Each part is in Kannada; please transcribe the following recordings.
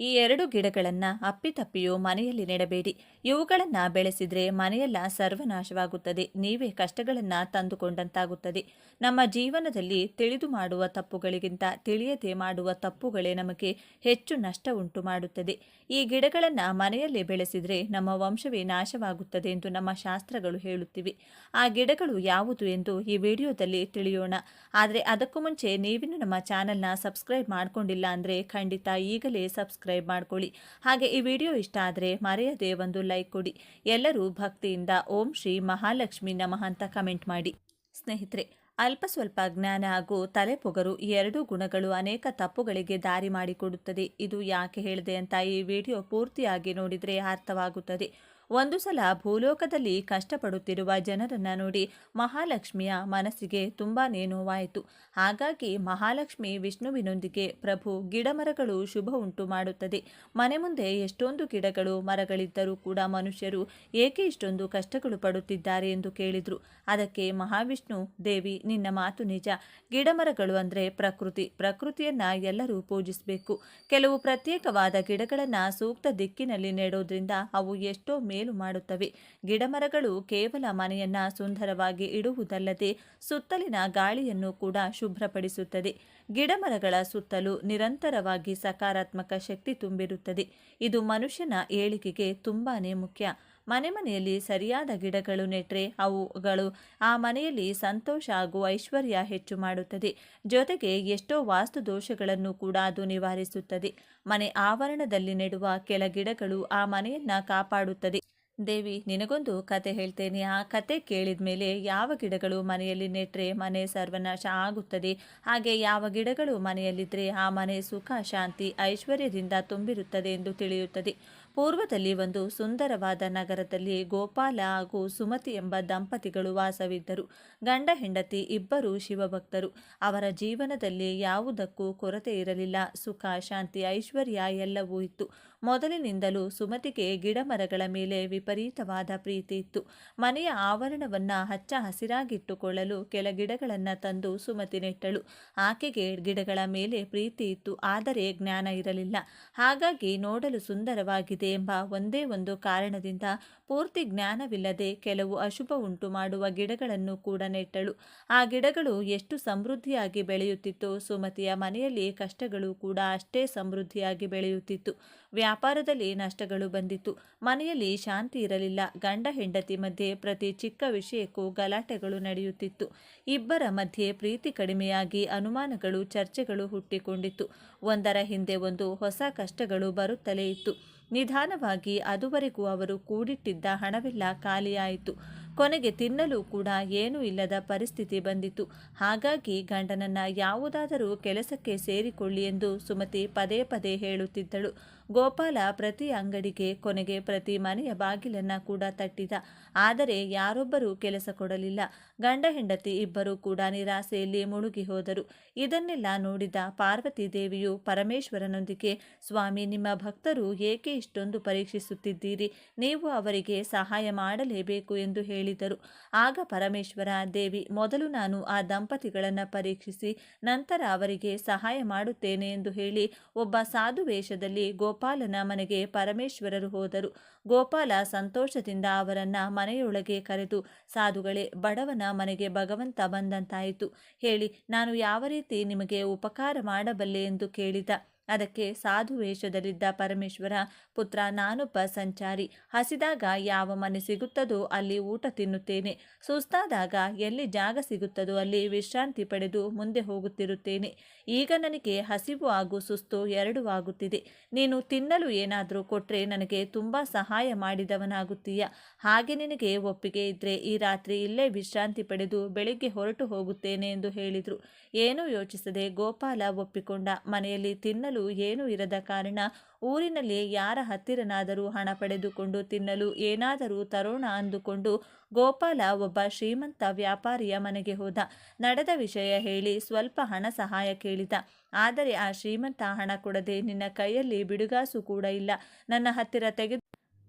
ಈ ಎರಡು ಗಿಡಗಳನ್ನು ಅಪ್ಪಿತಪ್ಪಿಯೂ ಮನೆಯಲ್ಲಿ ನೆಡಬೇಡಿ. ಇವುಗಳನ್ನು ಬೆಳೆಸಿದರೆ ಮನೆಯೆಲ್ಲ ಸರ್ವನಾಶವಾಗುತ್ತದೆ. ನೀವೇ ಕಷ್ಟಗಳನ್ನು ತಂದುಕೊಂಡಂತಾಗುತ್ತದೆ. ನಮ್ಮ ಜೀವನದಲ್ಲಿ ತಿಳಿದು ಮಾಡುವ ತಪ್ಪುಗಳಿಗಿಂತ ತಿಳಿಯದೆ ಮಾಡುವ ತಪ್ಪುಗಳೇ ನಮಗೆ ಹೆಚ್ಚು ನಷ್ಟ ಉಂಟು ಮಾಡುತ್ತದೆ. ಈ ಗಿಡಗಳನ್ನು ಮನೆಯಲ್ಲಿ ಬೆಳೆಸಿದರೆ ನಮ್ಮ ವಂಶವೇ ನಾಶವಾಗುತ್ತದೆ ಎಂದು ನಮ್ಮ ಶಾಸ್ತ್ರಗಳು ಹೇಳುತ್ತಿವೆ. ಆ ಗಿಡಗಳು ಯಾವುದು ಎಂದು ಈ ವಿಡಿಯೋದಲ್ಲಿ ತಿಳಿಯೋಣ. ಆದರೆ ಅದಕ್ಕೂ ಮುಂಚೆ ನೀವಿನ್ನು ನಮ್ಮ ಚಾನಲ್ನ ಸಬ್ಸ್ಕ್ರೈಬ್ ಮಾಡಿಕೊಂಡಿಲ್ಲ ಅಂದರೆ ಖಂಡಿತ ಈಗಲೇ ಸಬ್ಸ್ಕ್ರೈಬ್ ಮಾಡ್ಕೊಳ್ಳಿ. ಹಾಗೆ ಈ ವಿಡಿಯೋ ಇಷ್ಟ ಆದರೆ ಮರೆಯದೆ ಒಂದು ಲೈಕ್ ಕೊಡಿ. ಎಲ್ಲರೂ ಭಕ್ತಿಯಿಂದ ಓಂ ಶ್ರೀ ಮಹಾಲಕ್ಷ್ಮಿ ನಮಃ ಅಂತ ಕಮೆಂಟ್ ಮಾಡಿ. ಸ್ನೇಹಿತರೆ, ಅಲ್ಪ ಸ್ವಲ್ಪ ಜ್ಞಾನ ಹಾಗೂ ತಲೆಪೊಗರು ಈ ಎರಡೂ ಗುಣಗಳು ಅನೇಕ ತಪ್ಪುಗಳಿಗೆ ದಾರಿ ಮಾಡಿಕೊಡುತ್ತದೆ. ಇದು ಯಾಕೆ ಹೇಳಿದೆ ಅಂತ ಈ ವಿಡಿಯೋ ಪೂರ್ತಿಯಾಗಿ ನೋಡಿದರೆ ಅರ್ಥವಾಗುತ್ತದೆ. ಒಂದು ಸಲ ಭೂಲೋಕದಲ್ಲಿ ಕಷ್ಟಪಡುತ್ತಿರುವ ಜನರನ್ನು ನೋಡಿ ಮಹಾಲಕ್ಷ್ಮಿಯ ಮನಸ್ಸಿಗೆ ತುಂಬಾ ನೋವಾಯಿತು. ಹಾಗಾಗಿ ಮಹಾಲಕ್ಷ್ಮಿ ವಿಷ್ಣುವಿನೊಂದಿಗೆ ಪ್ರಭು ಗಿಡಮರಗಳು ಶುಭ ಉಂಟು ಮಾಡುತ್ತದೆ. ಮನೆ ಮುಂದೆ ಎಷ್ಟೊಂದು ಗಿಡಗಳು, ಮರಗಳಿದ್ದರೂ ಕೂಡ ಮನುಷ್ಯರು ಏಕೆ ಇಷ್ಟೊಂದು ಕಷ್ಟಗಳು ಪಡುತ್ತಿದ್ದಾರೆ ಎಂದು ಕೇಳಿದ್ರು. ಅದಕ್ಕೆ ಮಹಾವಿಷ್ಣು, ದೇವಿ, ನಿನ್ನ ಮಾತು ನಿಜ. ಗಿಡಮರಗಳು ಅಂದರೆ ಪ್ರಕೃತಿ. ಪ್ರಕೃತಿಯನ್ನ ಎಲ್ಲರೂ ಪೂಜಿಸಬೇಕು. ಕೆಲವು ಪ್ರತ್ಯೇಕವಾದ ಗಿಡಗಳನ್ನು ಸೂಕ್ತ ದಿಕ್ಕಿನಲ್ಲಿ ನೆಡೋದ್ರಿಂದ ಅವು ಎಷ್ಟೋ ಮೇಲು ಮಾಡುತ್ತವೆ. ಗಿಡಮರಗಳು ಕೇವಲ ಮನೆಯನ್ನ ಸುಂದರವಾಗಿ ಇಡುವುದಲ್ಲದೆ ಸುತ್ತಲಿನ ಗಾಳಿಯನ್ನು ಕೂಡ ಶುಭ್ರಪಡಿಸುತ್ತದೆ. ಗಿಡಮರಗಳ ಸುತ್ತಲೂ ನಿರಂತರವಾಗಿ ಸಕಾರಾತ್ಮಕ ಶಕ್ತಿ ತುಂಬಿರುತ್ತದೆ. ಇದು ಮನುಷ್ಯನ ಏಳಿಗೆಗೆ ತುಂಬಾನೇ ಮುಖ್ಯ. ಮನೆ ಮನೆಯಲ್ಲಿ ಸರಿಯಾದ ಗಿಡಗಳು ನೆಟ್ರೆ ಅವುಗಳು ಆ ಮನೆಯಲ್ಲಿ ಸಂತೋಷ ಹಾಗೂ ಐಶ್ವರ್ಯ ಹೆಚ್ಚು ಮಾಡುತ್ತದೆ. ಜೊತೆಗೆ ಎಷ್ಟೋ ವಾಸ್ತು ದೋಷಗಳನ್ನು ಕೂಡ ಅದು ನಿವಾರಿಸುತ್ತದೆ. ಮನೆ ಆವರಣದಲ್ಲಿ ನೆಡುವ ಕೆಲ ಗಿಡಗಳು ಆ ಮನೆಯನ್ನ ಕಾಪಾಡುತ್ತದೆ. ದೇವಿ, ನಿನಗೊಂದು ಕತೆ ಹೇಳ್ತೇನೆ. ಆ ಕತೆ ಕೇಳಿದ ಮೇಲೆ ಯಾವ ಗಿಡಗಳು ಮನೆಯಲ್ಲಿ ನೆಟ್ರೆ ಮನೆ ಸರ್ವನಾಶ ಆಗುತ್ತದೆ? ಹಾಗೆ ಯಾವ ಗಿಡಗಳು ಮನೆಯಲ್ಲಿದ್ದರೆ ಆ ಮನೆ ಸುಖ, ಶಾಂತಿ, ಐಶ್ವರ್ಯದಿಂದ ತುಂಬಿರುತ್ತದೆ ಎಂದು ತಿಳಿಯುತ್ತದೆ. ಪೂರ್ವದಲ್ಲಿ ಒಂದು ಸುಂದರವಾದ ನಗರದಲ್ಲಿ ಗೋಪಾಲ ಹಾಗೂ ಸುಮತಿ ಎಂಬ ದಂಪತಿಗಳು ವಾಸವಿದ್ದರು. ಗಂಡ, ಹೆಂಡತಿ ಇಬ್ಬರು ಶಿವಭಕ್ತರು. ಅವರ ಜೀವನದಲ್ಲಿ ಯಾವುದಕ್ಕೂ ಕೊರತೆ ಇರಲಿಲ್ಲ. ಸುಖ, ಶಾಂತಿ, ಐಶ್ವರ್ಯ ಎಲ್ಲವೂ ಇತ್ತು. ಮೊದಲಿನಿಂದಲೂ ಸುಮತಿಗೆ ಗಿಡಮರಗಳ ಮೇಲೆ ವಿಪರೀತವಾದ ಪ್ರೀತಿ ಇತ್ತು. ಮನೆಯ ಆವರಣವನ್ನು ಹಚ್ಚ ಹಸಿರಾಗಿಟ್ಟುಕೊಳ್ಳಲು ಕೆಲ ಗಿಡಗಳನ್ನು ತಂದು ಸುಮತಿ ನೆಟ್ಟಳು. ಆಕೆಗೆ ಗಿಡಗಳ ಮೇಲೆ ಪ್ರೀತಿ ಇತ್ತು. ಆದರೆ ಜ್ಞಾನ ಇರಲಿಲ್ಲ. ಹಾಗಾಗಿ ನೋಡಲು ಸುಂದರವಾಗಿದೆ ಎಂಬ ಒಂದೇ ಒಂದು ಕಾರಣದಿಂದ ಪೂರ್ತಿ ಜ್ಞಾನವಿಲ್ಲದೆ ಕೆಲವು ಅಶುಭ ಉಂಟು ಮಾಡುವ ಗಿಡಗಳನ್ನು ಕೂಡ ನೆಟ್ಟಳು. ಆ ಗಿಡಗಳು ಎಷ್ಟು ಸಮೃದ್ಧಿಯಾಗಿ ಬೆಳೆಯುತ್ತಿತ್ತು ಸುಮತಿಯ ಮನೆಯಲ್ಲಿ ಕಷ್ಟಗಳು ಕೂಡ ಅಷ್ಟೇ ಸಮೃದ್ಧಿಯಾಗಿ ಬೆಳೆಯುತ್ತಿತ್ತು. ವ್ಯಾಪಾರದಲ್ಲಿ ನಷ್ಟಗಳು ಬಂದಿತ್ತು. ಮನೆಯಲ್ಲಿ ಶಾಂತಿ ಇರಲಿಲ್ಲ. ಗಂಡ ಹೆಂಡತಿ ಮಧ್ಯೆ ಪ್ರತಿ ಚಿಕ್ಕ ವಿಷಯಕ್ಕೂ ಗಲಾಟೆಗಳು ನಡೆಯುತ್ತಿತ್ತು. ಇಬ್ಬರ ಮಧ್ಯೆ ಪ್ರೀತಿ ಕಡಿಮೆಯಾಗಿ ಅನುಮಾನಗಳು, ಚರ್ಚೆಗಳು ಹುಟ್ಟಿಕೊಂಡಿತ್ತು. ಒಂದರ ಹಿಂದೆ ಒಂದು ಹೊಸ ಕಷ್ಟಗಳು ಬರುತ್ತಲೇ ಇತ್ತು. ನಿಧಾನವಾಗಿ ಅದುವರೆಗೂ ಅವರು ಕೂಡಿಟ್ಟಿದ್ದ ಹಣವೆಲ್ಲ ಖಾಲಿಯಾಯಿತು. ಕೊನೆಗೆ ತಿನ್ನಲು ಕೂಡ ಏನೂ ಇಲ್ಲದ ಪರಿಸ್ಥಿತಿ ಬಂದಿತು ಹಾಗಾಗಿ ಗಂಡನನ್ನ ಯಾವುದಾದರೂ ಕೆಲಸಕ್ಕೆ ಸೇರಿಕೊಳ್ಳಿ ಎಂದು ಸುಮತಿ ಪದೇ ಪದೇ ಹೇಳುತ್ತಿದ್ದಳು. ಗೋಪಾಲ ಪ್ರತಿ ಅಂಗಡಿಗೆ, ಕೊನೆಗೆ ಪ್ರತಿ ಮನೆಯ ಬಾಗಿಲನ್ನ ಕೂಡ ತಟ್ಟಿದ. ಆದರೆ ಯಾರೊಬ್ಬರೂ ಕೆಲಸ ಕೊಡಲಿಲ್ಲ. ಗಂಡ ಹೆಂಡತಿ ಇಬ್ಬರೂ ಕೂಡ ನಿರಾಸೆಯಲ್ಲಿ ಮುಳುಗಿ ಹೋದರು. ಇದನ್ನೆಲ್ಲ ನೋಡಿದ ಪಾರ್ವತಿ ದೇವಿಯು ಪರಮೇಶ್ವರನೊಂದಿಗೆ, ಸ್ವಾಮಿ, ನಿಮ್ಮ ಭಕ್ತರು ಏಕೆ ಇಷ್ಟೊಂದು ಪರೀಕ್ಷಿಸುತ್ತಿದ್ದೀರಿ? ನೀವು ಅವರಿಗೆ ಸಹಾಯ ಮಾಡಲೇಬೇಕು ಎಂದು ಹೇಳಿದರು. ಆಗ ಪರಮೇಶ್ವರ, ದೇವಿ, ಮೊದಲು ನಾನು ಆ ದಂಪತಿಗಳನ್ನು ಪರೀಕ್ಷಿಸಿ ನಂತರ ಅವರಿಗೆ ಸಹಾಯ ಮಾಡುತ್ತೇನೆ ಎಂದು ಹೇಳಿ ಒಬ್ಬ ಸಾಧು ವೇಷದಲ್ಲಿ ಗೋಪಾಲನ ಮನೆಗೆ ಪರಮೇಶ್ವರರು ಹೋದರು. ಗೋಪಾಲ ಸಂತೋಷದಿಂದ ಅವರನ್ನ ಮನೆಯೊಳಗೆ ಕರೆದು, ಸಾಧುಗಳೇ, ಬಡವನ ಮನೆಗೆ ಭಗವಂತ ಬಂದಂತಾಯಿತು. ಹೇಳಿ, ನಾನು ಯಾವ ರೀತಿ ನಿಮಗೆ ಉಪಕಾರ ಮಾಡಬಲ್ಲೆ ಎಂದು ಕೇಳಿದ. ಅದಕ್ಕೆ ಸಾಧು ವೇಷದಲ್ಲಿದ್ದ ಪರಮೇಶ್ವರ ಪುತ್ರ ನಾನೊಬ್ಬ ಸಂಚಾರಿ. ಹಸಿದಾಗ ಯಾವ ಮನೆ ಸಿಗುತ್ತದೋ ಅಲ್ಲಿ ಊಟ ತಿನ್ನುತ್ತೇನೆ. ಸುಸ್ತಾದಾಗ ಎಲ್ಲಿ ಜಾಗ ಸಿಗುತ್ತದೋ ಅಲ್ಲಿ ವಿಶ್ರಾಂತಿ ಪಡೆದು ಮುಂದೆ ಹೋಗುತ್ತಿರುತ್ತೇನೆ. ಈಗ ನನಗೆ ಹಸಿವು ಹಾಗೂ ಸುಸ್ತು ಎರಡೂ ಆಗುತ್ತಿದೆ. ನೀನು ತಿನ್ನಲು ಏನಾದರೂ ಕೊಟ್ಟರೆ ನನಗೆ ತುಂಬ ಸಹಾಯ ಮಾಡಿದವನಾಗುತ್ತೀಯ. ಹಾಗೆ ನಿನಗೆ ಒಪ್ಪಿಗೆ ಇದ್ದರೆ ಈ ರಾತ್ರಿ ಇಲ್ಲೇ ವಿಶ್ರಾಂತಿ ಪಡೆದು ಬೆಳಿಗ್ಗೆ ಹೊರಟು ಹೋಗುತ್ತೇನೆ ಎಂದು ಹೇಳಿದರು. ಏನೂ ಯೋಚಿಸದೆ ಗೋಪಾಲ ಒಪ್ಪಿಕೊಂಡ. ಮನೆಯಲ್ಲಿ ತಿನ್ನಲು ಏನೂ ಇರದ ಕಾರಣ ಊರಿನಲ್ಲಿ ಯಾರ ಹತ್ತಿರನಾದರೂ ಹಣ ಪಡೆದುಕೊಂಡು ತಿನ್ನಲು ಏನಾದರೂ ತರೋಣ ಅಂದುಕೊಂಡು ಗೋಪಾಲ ಒಬ್ಬ ಶ್ರೀಮಂತ ವ್ಯಾಪಾರಿಯ ಮನೆಗೆ ಹೋದ. ನಡೆದ ವಿಷಯ ಹೇಳಿ ಸ್ವಲ್ಪ ಹಣ ಸಹಾಯ ಕೇಳಿದ. ಆದರೆ ಆ ಶ್ರೀಮಂತ ಹಣ ಕೊಡದೆ ನಿನ್ನ ಕೈಯಲ್ಲಿ ಬಿಡುಗಾಸು ಕೂಡ ಇಲ್ಲ. ನನ್ನ ಹತ್ತಿರ ತೆಗೆದು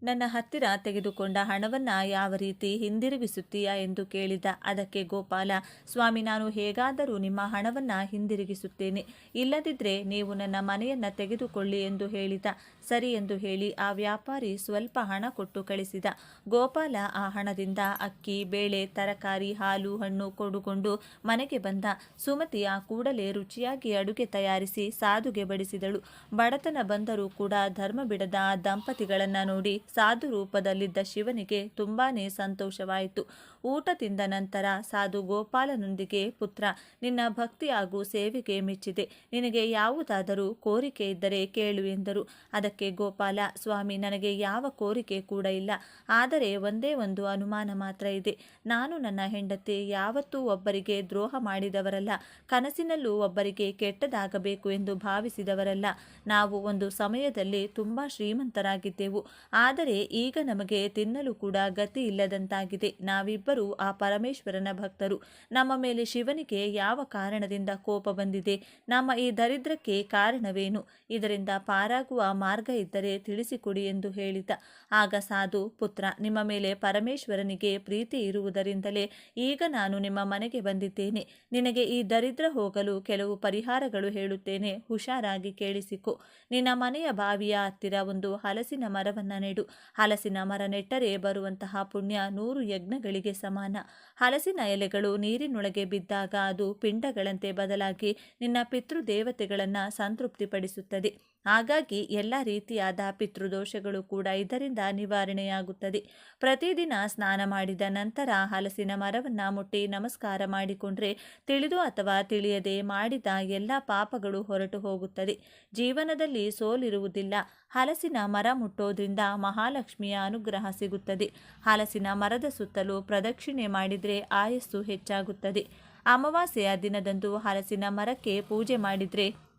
ನನ್ನ ಹತ್ತಿರ ತೆಗೆದುಕೊಂಡ ಹಣವನ್ನ ಯಾವ ರೀತಿ ಹಿಂದಿರುಗಿಸುತ್ತೀಯಾ ಎಂದು ಕೇಳಿದ ಅದಕ್ಕೆ ಗೋಪಾಲ, ಸ್ವಾಮಿ ನಾನು ಹೇಗಾದರೂ ನಿಮ್ಮ ಹಣವನ್ನ ಹಿಂದಿರುಗಿಸುತ್ತೇನೆ. ಇಲ್ಲದಿದ್ದರೆ ನೀವು ನನ್ನ ಮನೆಯನ್ನ ತೆಗೆದುಕೊಳ್ಳಿ ಎಂದು ಹೇಳಿದ. ಸರಿ ಎಂದು ಹೇಳಿ ಆ ವ್ಯಾಪಾರಿ ಸ್ವಲ್ಪ ಹಣ ಕೊಟ್ಟು ಕಳಿಸಿದ. ಗೋಪಾಲ ಆ ಹಣದಿಂದ ಅಕ್ಕಿ, ಬೇಳೆ, ತರಕಾರಿ, ಹಾಲು, ಹಣ್ಣು ಕೊಡುಕೊಂಡು ಮನೆಗೆ ಬಂದ. ಸುಮತಿ ಆ ಕೂಡಲೇ ರುಚಿಯಾಗಿ ಅಡುಗೆ ತಯಾರಿಸಿ ಸಾಧುಗೆ ಬಡಿಸಿದಳು. ಬಡತನ ಬಂದರೂ ಕೂಡ ಧರ್ಮ ಬಿಡದ ದಂಪತಿಗಳನ್ನ ನೋಡಿ ಸಾಧು ರೂಪದಲ್ಲಿದ್ದ ಶಿವನಿಗೆ ತುಂಬಾನೇ ಸಂತೋಷವಾಯಿತು. ಊಟ ತಿಂದ ನಂತರ ಸಾಧು ಗೋಪಾಲನೊಂದಿಗೆ, ಪುತ್ರ, ನಿನ್ನ ಭಕ್ತಿ ಹಾಗೂ ಸೇವೆಗೆ ಮೆಚ್ಚಿದೆ. ನಿನಗೆ ಯಾವುದಾದರೂ ಕೋರಿಕೆ ಇದ್ದರೆ ಕೇಳು ಎಂದರು. ಅದಕ್ಕೆ ಗೋಪಾಲ, ಸ್ವಾಮಿ, ನನಗೆ ಯಾವ ಕೋರಿಕೆ ಕೂಡ ಇಲ್ಲ. ಆದರೆ ಒಂದೇ ಒಂದು ಅನುಮಾನ ಮಾತ್ರ ಇದೆ. ನಾನು ನನ್ನ ಹೆಂಡತಿ ಯಾವತ್ತೂ ಒಬ್ಬರಿಗೆ ದ್ರೋಹ ಮಾಡಿದವರಲ್ಲ. ಕನಸಿನಲ್ಲೂ ಒಬ್ಬರಿಗೆ ಕೆಟ್ಟದಾಗಬೇಕು ಎಂದು ಭಾವಿಸಿದವರಲ್ಲ. ನಾವು ಒಂದು ಸಮಯದಲ್ಲಿ ತುಂಬ ಶ್ರೀಮಂತರಾಗಿದ್ದೆವು. ಆದರೆ ಈಗ ನಮಗೆ ತಿನ್ನಲು ಕೂಡ ಗತಿ ಇಲ್ಲದಂತಾಗಿದೆ. ನಾವಿಬ್ಬರು ಆ ಪರಮೇಶ್ವರನ ಭಕ್ತರು. ನಮ್ಮ ಮೇಲೆ ಶಿವನಿಗೆ ಯಾವ ಕಾರಣದಿಂದ ಕೋಪ ಬಂದಿದೆ? ನಮ್ಮ ಈ ದರಿದ್ರಕ್ಕೆ ಕಾರಣವೇನು? ಇದರಿಂದ ಪಾರಾಗುವ ಮಾರ್ಗ ಇದ್ದರೆ ತಿಳಿಸಿಕೊಡಿ ಎಂದು ಹೇಳಿದ. ಆಗ ಸಾಧು, ಪುತ್ರ, ನಿಮ್ಮ ಮೇಲೆ ಪರಮೇಶ್ವರನಿಗೆ ಪ್ರೀತಿ ಇರುವುದರಿಂದಲೇ ಈಗ ನಾನು ನಿಮ್ಮ ಮನೆಗೆ ಬಂದಿದ್ದೇನೆ. ನಿನಗೆ ಈ ದರಿದ್ರ ಹೋಗಲು ಕೆಲವು ಪರಿಹಾರಗಳು ಹೇಳುತ್ತೇನೆ. ಹುಷಾರಾಗಿ ಕೇಳಿಸಿಕೊ. ನಿನ್ನ ಮನೆಯ ಬಾವಿಯ ಹತ್ತಿರ ಒಂದು ಹಲಸಿನ ಮರವನ್ನ ನೆಡು. ಹಲಸಿನ ಮರ ನೆಟ್ಟರೆ ಬರುವಂತಹ ಪುಣ್ಯ ನೂರು ಯಜ್ಞಗಳಿಗೆ ಸಮಾನ. ಹಲಸಿನ ಎಲೆಗಳು ನೀರಿನೊಳಗೆ ಬಿದ್ದಾಗ ಅದು ಪಿಂಡಗಳಂತೆ ಬದಲಾಗಿ ನಿನ್ನ ಪಿತೃದೇವತೆಗಳನ್ನು ಸಂತೃಪ್ತಿಪಡಿಸುತ್ತದೆ. ಹಾಗಾಗಿ ಎಲ್ಲ ರೀತಿಯಾದ ಪಿತೃದೋಷಗಳು ಕೂಡ ಇದರಿಂದ ನಿವಾರಣೆಯಾಗುತ್ತದೆ. ಪ್ರತಿದಿನ ಸ್ನಾನ ಮಾಡಿದ ನಂತರ ಹಲಸಿನ ಮರವನ್ನು ಮುಟ್ಟಿ ನಮಸ್ಕಾರ ಮಾಡಿಕೊಂಡ್ರೆ ತಿಳಿದು ಅಥವಾ ತಿಳಿಯದೆ ಮಾಡಿದ ಎಲ್ಲ ಪಾಪಗಳು ಹೊರಟು ಹೋಗುತ್ತದೆ. ಜೀವನದಲ್ಲಿ ಸೋಲಿರುವುದಿಲ್ಲ. ಹಲಸಿನ ಮರ ಮುಟ್ಟೋದ್ರಿಂದ ಮಹಾಲಕ್ಷ್ಮಿಯ ಅನುಗ್ರಹ ಸಿಗುತ್ತದೆ. ಹಲಸಿನ ಮರದ ಸುತ್ತಲೂ ಪ್ರದಕ್ಷಿಣೆ ಮಾಡಿದರೆ ಆಯಸ್ಸು ಹೆಚ್ಚಾಗುತ್ತದೆ. ಅಮಾವಾಸ್ಯೆಯ ದಿನದಂದು ಹಲಸಿನ ಮರಕ್ಕೆ ಪೂಜೆ ಮಾಡಿದರೆ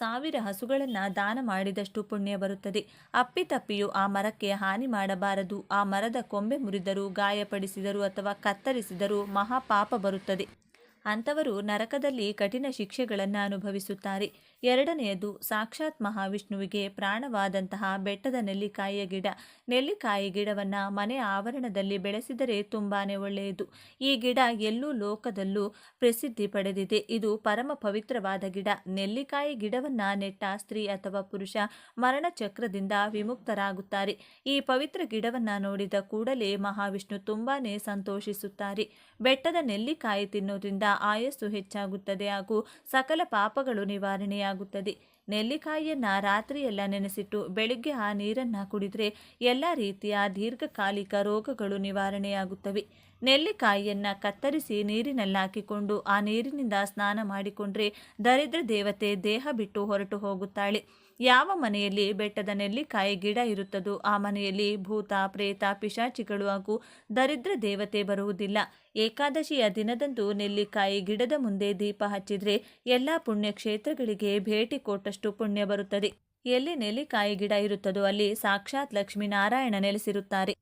ಸಾವಿರ ಹಸುಗಳನ್ನು ದಾನ ಮಾಡಿದಷ್ಟು ಪುಣ್ಯ ಬರುತ್ತದೆ. ಅಪ್ಪಿತಪ್ಪಿಯು ಆ ಮರಕ್ಕೆ ಹಾನಿ ಮಾಡಬಾರದು. ಆ ಮರದ ಕೊಂಬೆ ಮುರಿದರೂ, ಗಾಯಪಡಿಸಿದರೂ ಅಥವಾ ಕತ್ತರಿಸಿದರೂ ಮಹಾಪಾಪ ಬರುತ್ತದೆ. ಅಂಥವರು ನರಕದಲ್ಲಿ ಕಠಿಣ ಶಿಕ್ಷೆಗಳನ್ನು ಅನುಭವಿಸುತ್ತಾರೆ. ಎರಡನೆಯದು ಸಾಕ್ಷಾತ್ ಮಹಾವಿಷ್ಣುವಿಗೆ ಪ್ರಾಣವಾದಂತಹ ಬೆಟ್ಟದ ನೆಲ್ಲಿಕಾಯಿಯ ಗಿಡ. ನೆಲ್ಲಿಕಾಯಿ ಗಿಡವನ್ನು ಮನೆ ಆವರಣದಲ್ಲಿ ಬೆಳೆಸಿದರೆ ತುಂಬಾನೇ ಒಳ್ಳೆಯದು. ಈ ಗಿಡ ಎಲ್ಲೂ ಲೋಕದಲ್ಲೂ ಪ್ರಸಿದ್ಧಿ ಪಡೆದಿದೆ. ಇದು ಪರಮ ಪವಿತ್ರವಾದ ಗಿಡ. ನೆಲ್ಲಿಕಾಯಿ ಗಿಡವನ್ನ ನೆಟ್ಟ ಸ್ತ್ರೀ ಅಥವಾ ಪುರುಷ ಮರಣ ಚಕ್ರದಿಂದ ವಿಮುಕ್ತರಾಗುತ್ತಾರೆ. ಈ ಪವಿತ್ರ ಗಿಡವನ್ನ ನೋಡಿದ ಕೂಡಲೇ ಮಹಾವಿಷ್ಣು ತುಂಬಾನೇ ಸಂತೋಷಿಸುತ್ತಾರೆ. ಬೆಟ್ಟದ ನೆಲ್ಲಿಕಾಯಿ ತಿನ್ನೋದ್ರಿಂದ ಆಯಸ್ಸು ಹೆಚ್ಚಾಗುತ್ತದೆ ಹಾಗೂ ಸಕಲ ಪಾಪಗಳು ನಿವಾರಣೆಯಾಗುತ್ತದೆ ನೆಲ್ಲಿಕಾಯಿಯನ್ನ ರಾತ್ರಿಯೆಲ್ಲ ನೆನೆಸಿಟ್ಟು ಬೆಳಿಗ್ಗೆ ಆ ನೀರನ್ನ ಕುಡಿದರೆ ಎಲ್ಲ ರೀತಿಯ ದೀರ್ಘಕಾಲಿಕ ರೋಗಗಳು ನಿವಾರಣೆಯಾಗುತ್ತವೆ. ನೆಲ್ಲಿಕಾಯಿಯನ್ನ ಕತ್ತರಿಸಿ ನೀರಿನಲ್ಲಿ ಹಾಕಿಕೊಂಡು ಆ ನೀರಿನಿಂದ ಸ್ನಾನ ಮಾಡಿಕೊಂಡ್ರೆ ದರಿದ್ರ ದೇವತೆ ದೇಹ ಬಿಟ್ಟು ಹೊರಟು ಹೋಗುತ್ತಾಳೆ. ಯಾವ ಮನೆಯಲ್ಲಿ ಬೆಟ್ಟದ ನೆಲ್ಲಿಕಾಯಿ ಗಿಡ ಇರುತ್ತದೋ ಆ ಮನೆಯಲ್ಲಿ ಭೂತ, ಪ್ರೇತ, ಪಿಶಾಚಿಗಳು ಹಾಗೂ ದರಿದ್ರ ದೇವತೆ ಬರುವುದಿಲ್ಲ. ಏಕಾದಶಿಯ ದಿನದಂದು ನೆಲ್ಲಿಕಾಯಿ ಗಿಡದ ಮುಂದೆ ದೀಪ ಹಚ್ಚಿದ್ರೆ ಎಲ್ಲ ಪುಣ್ಯಕ್ಷೇತ್ರಗಳಿಗೆ ಭೇಟಿ ಕೊಟ್ಟಷ್ಟು ಪುಣ್ಯ ಬರುತ್ತದೆ. ಎಲ್ಲಿ ನೆಲ್ಲಿಕಾಯಿ ಗಿಡ ಇರುತ್ತದೋ ಅಲ್ಲಿ ಸಾಕ್ಷಾತ್ ಲಕ್ಷ್ಮೀನಾರಾಯಣ ನೆಲೆಸಿರುತ್ತಾರೆ.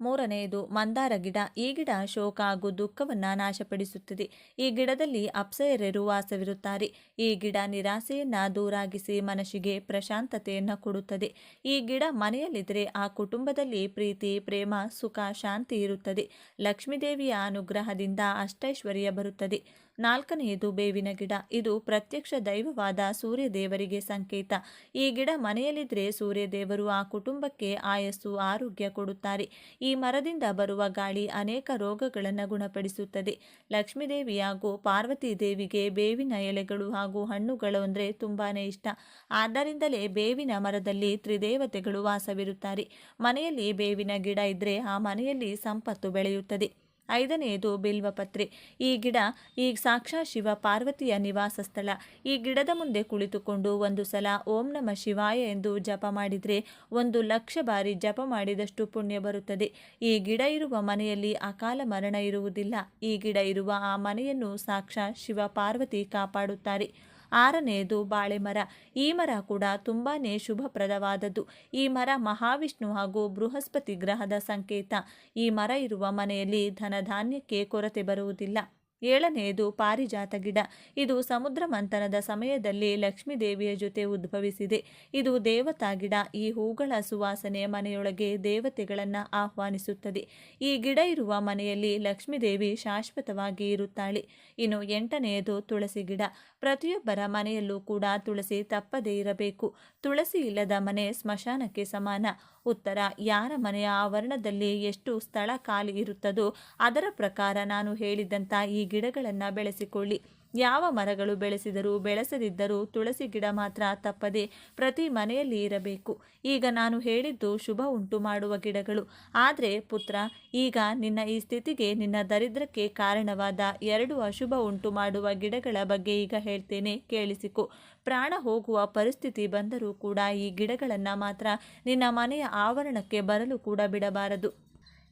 ಮೂರನೆಯದು, ಮಂದಾರ ಗಿಡ. ಈ ಗಿಡ ಶೋಕ ಹಾಗೂ ದುಃಖವನ್ನು ನಾಶಪಡಿಸುತ್ತದೆ. ಈ ಗಿಡದಲ್ಲಿ ಅಪ್ಸಯರರು ವಾಸವಿರುತ್ತಾರೆ. ಈ ಗಿಡ ನಿರಾಸೆಯನ್ನು ದೂರಾಗಿಸಿ ಮನಸ್ಸಿಗೆ ಪ್ರಶಾಂತತೆಯನ್ನು ಕೊಡುತ್ತದೆ. ಈ ಗಿಡ ಮನೆಯಲ್ಲಿದ್ದರೆ ಆ ಕುಟುಂಬದಲ್ಲಿ ಪ್ರೀತಿ, ಪ್ರೇಮ, ಸುಖ, ಶಾಂತಿ ಇರುತ್ತದೆ. ಲಕ್ಷ್ಮೀದೇವಿಯ ಅನುಗ್ರಹದಿಂದ ಅಷ್ಟೈಶ್ವರ್ಯ ಬರುತ್ತದೆ. ನಾಲ್ಕನೆಯದು ಬೇವಿನ ಗಿಡ. ಇದು ಪ್ರತ್ಯಕ್ಷ ದೈವವಾದ ಸೂರ್ಯದೇವರಿಗೆ ಸಂಕೇತ. ಈ ಗಿಡ ಮನೆಯಲ್ಲಿದ್ದರೆ ಸೂರ್ಯದೇವರು ಆ ಕುಟುಂಬಕ್ಕೆ ಆಯಸ್ಸು, ಆರೋಗ್ಯ ಕೊಡುತ್ತಾರೆ. ಈ ಮರದಿಂದ ಬರುವ ಗಾಳಿ ಅನೇಕ ರೋಗಗಳನ್ನು ಗುಣಪಡಿಸುತ್ತದೆ. ಲಕ್ಷ್ಮೀದೇವಿ ಹಾಗೂ ಪಾರ್ವತಿ ದೇವಿಗೆ ಬೇವಿನ ಎಲೆಗಳು ಹಾಗೂ ಹಣ್ಣುಗಳು ಅಂದರೆ ತುಂಬಾ ಇಷ್ಟ. ಆದ್ದರಿಂದಲೇ ಬೇವಿನ ಮರದಲ್ಲಿ ತ್ರಿದೇವತೆಗಳು ವಾಸವಿರುತ್ತಾರೆ. ಮನೆಯಲ್ಲಿ ಬೇವಿನ ಗಿಡ ಇದ್ದರೆ ಆ ಮನೆಯಲ್ಲಿ ಸಂಪತ್ತು ಬೆಳೆಯುತ್ತದೆ. ಐದನೆಯದು ಬಿಲ್ವಪತ್ರೆ. ಈ ಗಿಡ ಈ ಸಾಕ್ಷಾ ಶಿವ ಪಾರ್ವತಿಯ ನಿವಾಸ ಸ್ಥಳ. ಈ ಗಿಡದ ಮುಂದೆ ಕುಳಿತುಕೊಂಡು ಒಂದು ಸಲ ಓಂ ನಮ ಶಿವಾಯ ಎಂದು ಜಪ ಮಾಡಿದರೆ ಒಂದು ಲಕ್ಷ ಬಾರಿ ಜಪ ಮಾಡಿದಷ್ಟು ಪುಣ್ಯ ಬರುತ್ತದೆ. ಈ ಗಿಡ ಇರುವ ಮನೆಯಲ್ಲಿ ಅಕಾಲ ಮರಣ ಇರುವುದಿಲ್ಲ. ಈ ಗಿಡ ಇರುವ ಆ ಮನೆಯನ್ನು ಸಾಕ್ಷಾ ಶಿವ ಪಾರ್ವತಿ ಕಾಪಾಡುತ್ತಾರೆ. ಆರನೆಯದು ಬಾಳೆ ಮರ. ಈ ಮರ ಕೂಡ ತುಂಬಾನೇ ಶುಭಪ್ರದವಾದದ್ದು. ಈ ಮರ ಮಹಾವಿಷ್ಣು ಹಾಗೂ ಬೃಹಸ್ಪತಿ ಗ್ರಹದ ಸಂಕೇತ. ಈ ಮರ ಇರುವ ಮನೆಯಲ್ಲಿ ಧನಧಾನ್ಯಕ್ಕೆ ಕೊರತೆ ಬರುವುದಿಲ್ಲ. ಏಳನೆಯದು ಪಾರಿಜಾತ ಗಿಡ. ಇದು ಸಮುದ್ರ ಮಂಥನದ ಸಮಯದಲ್ಲಿ ಲಕ್ಷ್ಮೀದೇವಿಯ ಜೊತೆ ಉದ್ಭವಿಸಿದೆ. ಇದು ದೇವತಾ ಗಿಡ. ಈ ಹೂಗಳ ಸುವಾಸನೆ ಮನೆಯೊಳಗೆ ದೇವತೆಗಳನ್ನು ಆಹ್ವಾನಿಸುತ್ತದೆ. ಈ ಗಿಡ ಇರುವ ಮನೆಯಲ್ಲಿ ಲಕ್ಷ್ಮೀದೇವಿ ಶಾಶ್ವತವಾಗಿ ಇರುತ್ತಾಳೆ. ಇನ್ನು ಎಂಟನೆಯದು ತುಳಸಿ ಗಿಡ. ಪ್ರತಿಯೊಬ್ಬರ ಮನೆಯಲ್ಲೂ ಕೂಡ ತುಳಸಿ ತಪ್ಪದೇ ಇರಬೇಕು. ತುಳಸಿ ಇಲ್ಲದ ಮನೆ ಸ್ಮಶಾನಕ್ಕೆ ಸಮಾನ. ಉತ್ತರ, ಯಾರ ಮನೆಯ ಆವರಣದಲ್ಲಿ ಎಷ್ಟು ಸ್ಥಳ ಖಾಲಿ ಇರುತ್ತದೋ ಅದರ ಪ್ರಕಾರ ನಾನು ಹೇಳಿದಂಥ ಈ ಗಿಡಗಳನ್ನು ಬೆಳೆಸಿಕೊಳ್ಳಿ. ಯಾವ ಮರಗಳು ಬೆಳೆಸಿದರೂ ಬೆಳೆಸದಿದ್ದರೂ ತುಳಸಿ ಗಿಡ ಮಾತ್ರ ತಪ್ಪದೆ ಪ್ರತಿ ಮನೆಯಲ್ಲಿ ಇರಬೇಕು. ಈಗ ನಾನು ಹೇಳಿದ್ದು ಶುಭ ಉಂಟು ಮಾಡುವ ಗಿಡಗಳು. ಆದರೆ ಪುತ್ರ, ಈಗ ನಿನ್ನ ಈ ಸ್ಥಿತಿಗೆ ನಿನ್ನ ದರಿದ್ರಕ್ಕೆ ಕಾರಣವಾದ ಎರಡು ಅಶುಭ ಉಂಟು ಮಾಡುವ ಗಿಡಗಳ ಬಗ್ಗೆ ಈಗ ಹೇಳ್ತೇನೆ, ಕೇಳಿಸಿಕೊ. ಪ್ರಾಣ ಹೋಗುವ ಪರಿಸ್ಥಿತಿ ಬಂದರೂ ಕೂಡ ಈ ಗಿಡಗಳನ್ನು ಮಾತ್ರ ನಿನ್ನ ಮನೆಯ ಆವರಣಕ್ಕೆ ಬರಲು ಕೂಡ ಬಿಡಬಾರದು.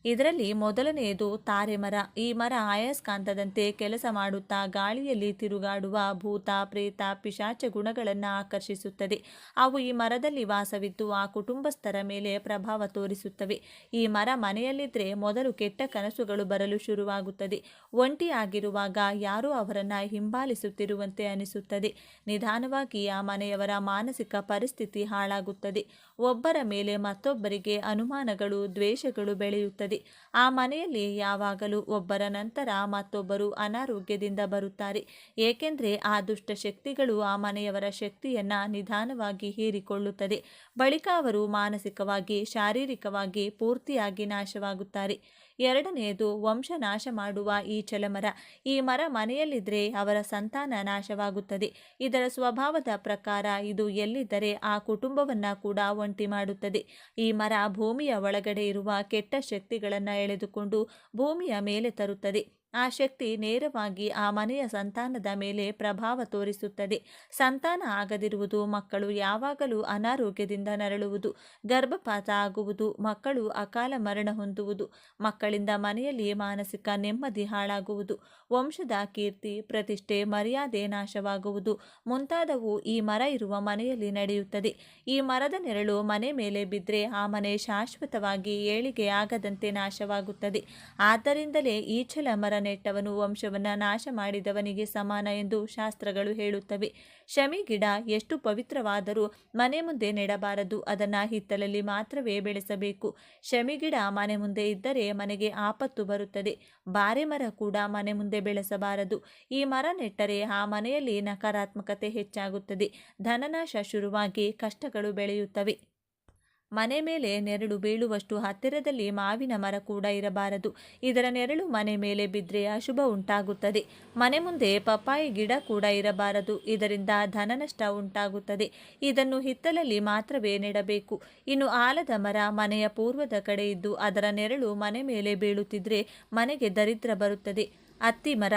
ಇದರಲ್ಲಿ ಮೊದಲನೆಯದು ತಾರೆ ಮರ. ಈ ಮರ ಆಯಸ್ಕಾಂತದಂತೆ ಕೆಲಸ ಮಾಡುತ್ತಾ ಗಾಳಿಯಲ್ಲಿ ತಿರುಗಾಡುವ ಭೂತ, ಪ್ರೇತ, ಪಿಶಾಚ ಗುಣಗಳನ್ನು ಆಕರ್ಷಿಸುತ್ತದೆ. ಅವು ಈ ಮರದಲ್ಲಿ ವಾಸವಿದ್ದು ಆ ಕುಟುಂಬಸ್ಥರ ಮೇಲೆ ಪ್ರಭಾವ ತೋರಿಸುತ್ತವೆ. ಈ ಮರ ಮನೆಯಲ್ಲಿದ್ದರೆ ಮೊದಲು ಕೆಟ್ಟ ಕನಸುಗಳು ಬರಲು ಶುರುವಾಗುತ್ತದೆ. ಒಂಟಿಯಾಗಿರುವಾಗ ಯಾರೂ ಅವರನ್ನು ಹಿಂಬಾಲಿಸುತ್ತಿರುವಂತೆ ಅನಿಸುತ್ತದೆ. ನಿಧಾನವಾಗಿ ಆ ಮನೆಯವರ ಮಾನಸಿಕ ಪರಿಸ್ಥಿತಿ ಹಾಳಾಗುತ್ತದೆ. ಒಬ್ಬರ ಮೇಲೆ ಮತ್ತೊಬ್ಬರಿಗೆ ಅನುಮಾನಗಳು, ದ್ವೇಷಗಳು ಬೆಳೆಯುತ್ತದೆ. ಆ ಮನೆಯಲ್ಲಿ ಯಾವಾಗಲೂ ಒಬ್ಬರ ನಂತರ ಮತ್ತೊಬ್ಬರು ಅನಾರೋಗ್ಯದಿಂದ ಬರುತ್ತಾರೆ. ಏಕೆಂದರೆ ಆ ದುಷ್ಟ ಶಕ್ತಿಗಳು ಆ ಮನೆಯವರ ಶಕ್ತಿಯನ್ನ ನಿಧಾನವಾಗಿ ಹೀರಿಕೊಳ್ಳುತ್ತದೆ. ಬಳಿಕ ಅವರು ಮಾನಸಿಕವಾಗಿ, ಶಾರೀರಿಕವಾಗಿ ಪೂರ್ತಿಯಾಗಿ ನಾಶವಾಗುತ್ತಾರೆ. ಎರಡನೆಯದು ವಂಶ ನಾಶ ಮಾಡುವ ಈ ಚಲಮರ. ಈ ಮರ ಮನೆಯಲ್ಲಿದ್ದರೆ ಅವರ ಸಂತಾನ ನಾಶವಾಗುತ್ತದೆ. ಇದರ ಸ್ವಭಾವದ ಪ್ರಕಾರ ಇದು ಎಲ್ಲಿದ್ದರೆ ಆ ಕುಟುಂಬವನ್ನ ಕೂಡ ಒಂಟಿ ಮಾಡುತ್ತದೆ. ಈ ಮರ ಭೂಮಿಯ ಒಳಗಡೆ ಇರುವ ಕೆಟ್ಟ ಶಕ್ತಿಗಳನ್ನು ಎಳೆದುಕೊಂಡು ಭೂಮಿಯ ಮೇಲೆ ತರುತ್ತದೆ. ಆ ಶಕ್ತಿ ನೇರವಾಗಿ ಆ ಮನೆಯ ಸಂತಾನದ ಮೇಲೆ ಪ್ರಭಾವ ತೋರಿಸುತ್ತದೆ. ಸಂತಾನ ಆಗದಿರುವುದು ಮಕ್ಕಳು ಯಾವಾಗಲೂ ಅನಾರೋಗ್ಯದಿಂದ ನರಳುವುದು. ಗರ್ಭಪಾತ ಆಗುವುದು ಮಕ್ಕಳು ಅಕಾಲ ಮರಣ ಹೊಂದುವುದು. ಮಕ್ಕಳಿಂದ ಮನೆಯಲ್ಲಿ ಮಾನಸಿಕ ನೆಮ್ಮದಿ ಹಾಳಾಗುವುದು. ವಂಶದ ಕೀರ್ತಿ, ಪ್ರತಿಷ್ಠೆ, ಮರ್ಯಾದೆ ನಾಶವಾಗುವುದು. ಮುಂತಾದವು ಈ ಮರ ಇರುವ ಮನೆಯಲ್ಲಿ ನಡೆಯುತ್ತದೆ. ಈ ಮರದ ನೆರಳು ಮನೆ ಮೇಲೆ ಬಿದ್ದರೆ ಆ ಮನೆ ಶಾಶ್ವತವಾಗಿ ಏಳಿಗೆ ಆಗದಂತೆ ನಾಶವಾಗುತ್ತದೆ. ಆದ್ದರಿಂದಲೇ ಈಚಲ ಮರ ನೆಟ್ಟವನು ವಂಶವನ್ನು ನಾಶ ಮಾಡಿದವನಿಗೆ ಸಮಾನ ಎಂದು ಶಾಸ್ತ್ರಗಳು ಹೇಳುತ್ತವೆ. ಶಮಿ ಗಿಡ ಎಷ್ಟು ಪವಿತ್ರವಾದರೂ ಮನೆ ಮುಂದೆ ನೆಡಬಾರದು, ಅದನ್ನು ಹಿತ್ತಲಲ್ಲಿ ಮಾತ್ರವೇ ಬೆಳೆಸಬೇಕು. ಶಮಿ ಗಿಡ ಮನೆ ಮುಂದೆ ಇದ್ದರೆ ಮನೆಗೆ ಆಪತ್ತು ಬರುತ್ತದೆ, ಬಾರೆ ಮರ ಕೂಡ ಮನೆ ಮುಂದೆ ಬೆಳೆಸಬಾರದು. ಈ ಮರ ನೆಟ್ಟರೆ ಆ ಮನೆಯಲ್ಲಿ ನಕಾರಾತ್ಮಕತೆ ಹೆಚ್ಚಾಗುತ್ತದೆ, ಧನನಾಶ ಶುರುವಾಗಿ ಕಷ್ಟಗಳು ಬೆಳೆಯುತ್ತವೆ. ಮನೆ ಮೇಲೆ ನೆರಳು ಬೀಳುವಷ್ಟು ಹತ್ತಿರದಲ್ಲಿ ಮಾವಿನ ಮರ ಕೂಡ ಇರಬಾರದು. ಇದರ ನೆರಳು ಮನೆ ಮೇಲೆ ಬಿದ್ದರೆ ಅಶುಭ ಉಂಟಾಗುತ್ತದೆ. ಮನೆ ಮುಂದೆ ಪಪ್ಪಾಯಿ ಗಿಡ ಕೂಡ ಇರಬಾರದು. ಇದರಿಂದ ಧನನಷ್ಟ ಉಂಟಾಗುತ್ತದೆ. ಇದನ್ನು ಹಿತ್ತಲಲ್ಲಿ ಮಾತ್ರವೇ ನೆಡಬೇಕು. ಇನ್ನು ಆಲದ ಮರ ಮನೆಯ ಪೂರ್ವದ ಕಡೆ ಇದ್ದು ಅದರ ನೆರಳು ಮನೆ ಮೇಲೆ ಬೀಳುತ್ತಿದ್ರೆ ಮನೆಗೆ ದರಿದ್ರ ಬರುತ್ತದೆ. ಅತ್ತಿ ಮರ.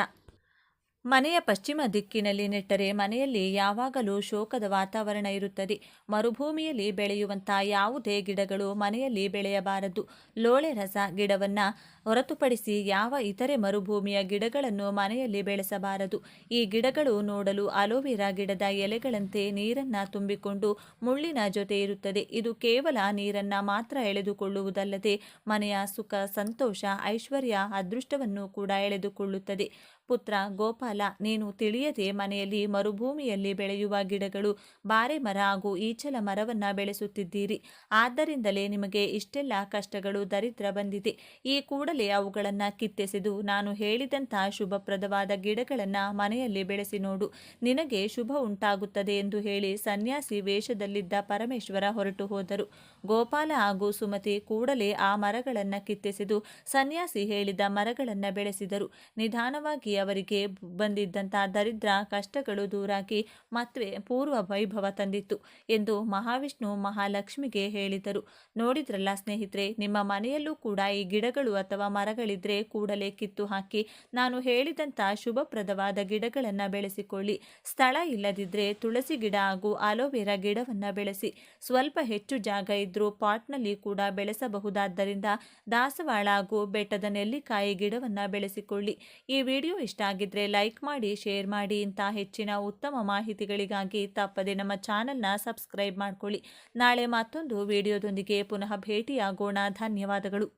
ಮನೆಯ ಪಶ್ಚಿಮ ದಿಕ್ಕಿನಲ್ಲಿ ನೆಟ್ಟರೆ ಮನೆಯಲ್ಲಿ ಯಾವಾಗಲೂ ಶೋಕದ ವಾತಾವರಣ ಇರುತ್ತದೆ. ಮರುಭೂಮಿಯಲ್ಲಿ ಬೆಳೆಯುವಂಥ ಯಾವುದೇ ಗಿಡಗಳು ಮನೆಯಲ್ಲಿ ಬೆಳೆಯಬಾರದು. ಲೋಳೆ ರಸ ಗಿಡವನ್ನು ಹೊರತುಪಡಿಸಿ ಯಾವ ಇತರೆ ಮರುಭೂಮಿಯ ಗಿಡಗಳನ್ನು ಮನೆಯಲ್ಲಿ ಬೆಳೆಸಬಾರದು. ಈ ಗಿಡಗಳು ನೋಡಲು ಅಲೋವೆರಾ ಗಿಡದ ಎಲೆಗಳಂತೆ ನೀರನ್ನು ತುಂಬಿಕೊಂಡು ಮುಳ್ಳಿನ ಜೊತೆ ಇರುತ್ತದೆ. ಇದು ಕೇವಲ ನೀರನ್ನು ಮಾತ್ರ ಎಳೆದುಕೊಳ್ಳುವುದಲ್ಲದೆ ಮನೆಯ ಸುಖ, ಸಂತೋಷ, ಐಶ್ವರ್ಯ, ಅದೃಷ್ಟವನ್ನು ಕೂಡ ಎಳೆದುಕೊಳ್ಳುತ್ತದೆ. ಪುತ್ರ ಗೋಪಾಲ, ನೀನು ತಿಳಿಯದೆ ಮನೆಯಲ್ಲಿ ಮರುಭೂಮಿಯಲ್ಲಿ ಬೆಳೆಯುವ ಗಿಡಗಳು, ಬಾರೆ ಮರ ಹಾಗೂ ಈಚಲ ಮರವನ್ನ ಬೆಳೆಸುತ್ತಿದ್ದೀರಿ. ಆದ್ದರಿಂದಲೇ ನಿಮಗೆ ಇಷ್ಟೆಲ್ಲ ಕಷ್ಟಗಳು ದರಿದ್ರ ಬಂದಿದೆ. ಈ ಕೂಡಲೇ ಅವುಗಳನ್ನು ಕಿತ್ತೆಸೆದು ನಾನು ಹೇಳಿದಂತಹ ಶುಭಪ್ರದವಾದ ಗಿಡಗಳನ್ನು ಮನೆಯಲ್ಲಿ ಬೆಳೆಸಿ ನೋಡು. ನಿನಗೆ ಶುಭ ಉಂಟಾಗುತ್ತದೆ ಎಂದು ಹೇಳಿ ಸನ್ಯಾಸಿ ವೇಷದಲ್ಲಿದ್ದ ಪರಮೇಶ್ವರ ಹೊರಟು ಹೋದರು. ಗೋಪಾಲ ಹಾಗೂ ಸುಮತಿ ಕೂಡಲೇ ಆ ಮರಗಳನ್ನು ಕಿತ್ತೆಸೆದು ಸನ್ಯಾಸಿ ಹೇಳಿದ ಮರಗಳನ್ನು ಬೆಳೆಸಿದರು. ನಿಧಾನವಾಗಿ ಅವರಿಗೆ ಬಂದಿದ್ದಂಥ ದರಿದ್ರ ಕಷ್ಟಗಳು ದೂರಾಗಿ ಮತ್ತೆ ಪೂರ್ವ ವೈಭವ ತಂದಿತ್ತು ಎಂದು ಮಹಾವಿಷ್ಣು ಮಹಾಲಕ್ಷ್ಮಿಗೆ ಹೇಳಿದರು. ನೋಡಿದ್ರಲ್ಲ ಸ್ನೇಹಿತರೆ, ನಿಮ್ಮ ಮನೆಯಲ್ಲೂ ಕೂಡ ಈ ಗಿಡಗಳು ಅಥವಾ ಮರಗಳಿದ್ರೆ ಕೂಡಲೇ ಕಿತ್ತು ಹಾಕಿ ನಾನು ಹೇಳಿದಂಥ ಶುಭಪ್ರದವಾದ ಗಿಡಗಳನ್ನು ಬೆಳೆಸಿಕೊಳ್ಳಿ. ಸ್ಥಳ ಇಲ್ಲದಿದ್ದರೆ ತುಳಸಿ ಗಿಡ ಹಾಗೂ ಅಲೋವೆರಾ ಗಿಡವನ್ನು ಬೆಳೆಸಿ. ಸ್ವಲ್ಪ ಹೆಚ್ಚು ಜಾಗ ಇದ್ದರೂ ಪಾಟ್ನಲ್ಲಿ ಕೂಡ ಬೆಳೆಸಬಹುದಾದ್ದರಿಂದ ದಾಸವಾಳ ಹಾಗೂ ಬೆಟ್ಟದ ನೆಲ್ಲಿಕಾಯಿ ಗಿಡವನ್ನು ಬೆಳೆಸಿಕೊಳ್ಳಿ. ಈ ವಿಡಿಯೋ ಇಷ್ಟ ಆಗಿದ್ರೆ ಲೈಕ್ ಮಾಡಿ, ಶೇರ್ ಮಾಡಿ. ಇಂಥ ಹೆಚ್ಚಿನ ಉತ್ತಮ ಮಾಹಿತಿಗಳಿಗಾಗಿ ತಪ್ಪದೆ ನಮ್ಮ ಚಾನಲ್ನ ಸಬ್ಸ್ಕ್ರೈಬ್ ಮಾಡ್ಕೊಳ್ಳಿ. ನಾಳೆ ಮತ್ತೊಂದು ವಿಡಿಯೋದೊಂದಿಗೆ ಪುನಃ ಭೇಟಿಯಾಗೋಣ. ಧನ್ಯವಾದಗಳು.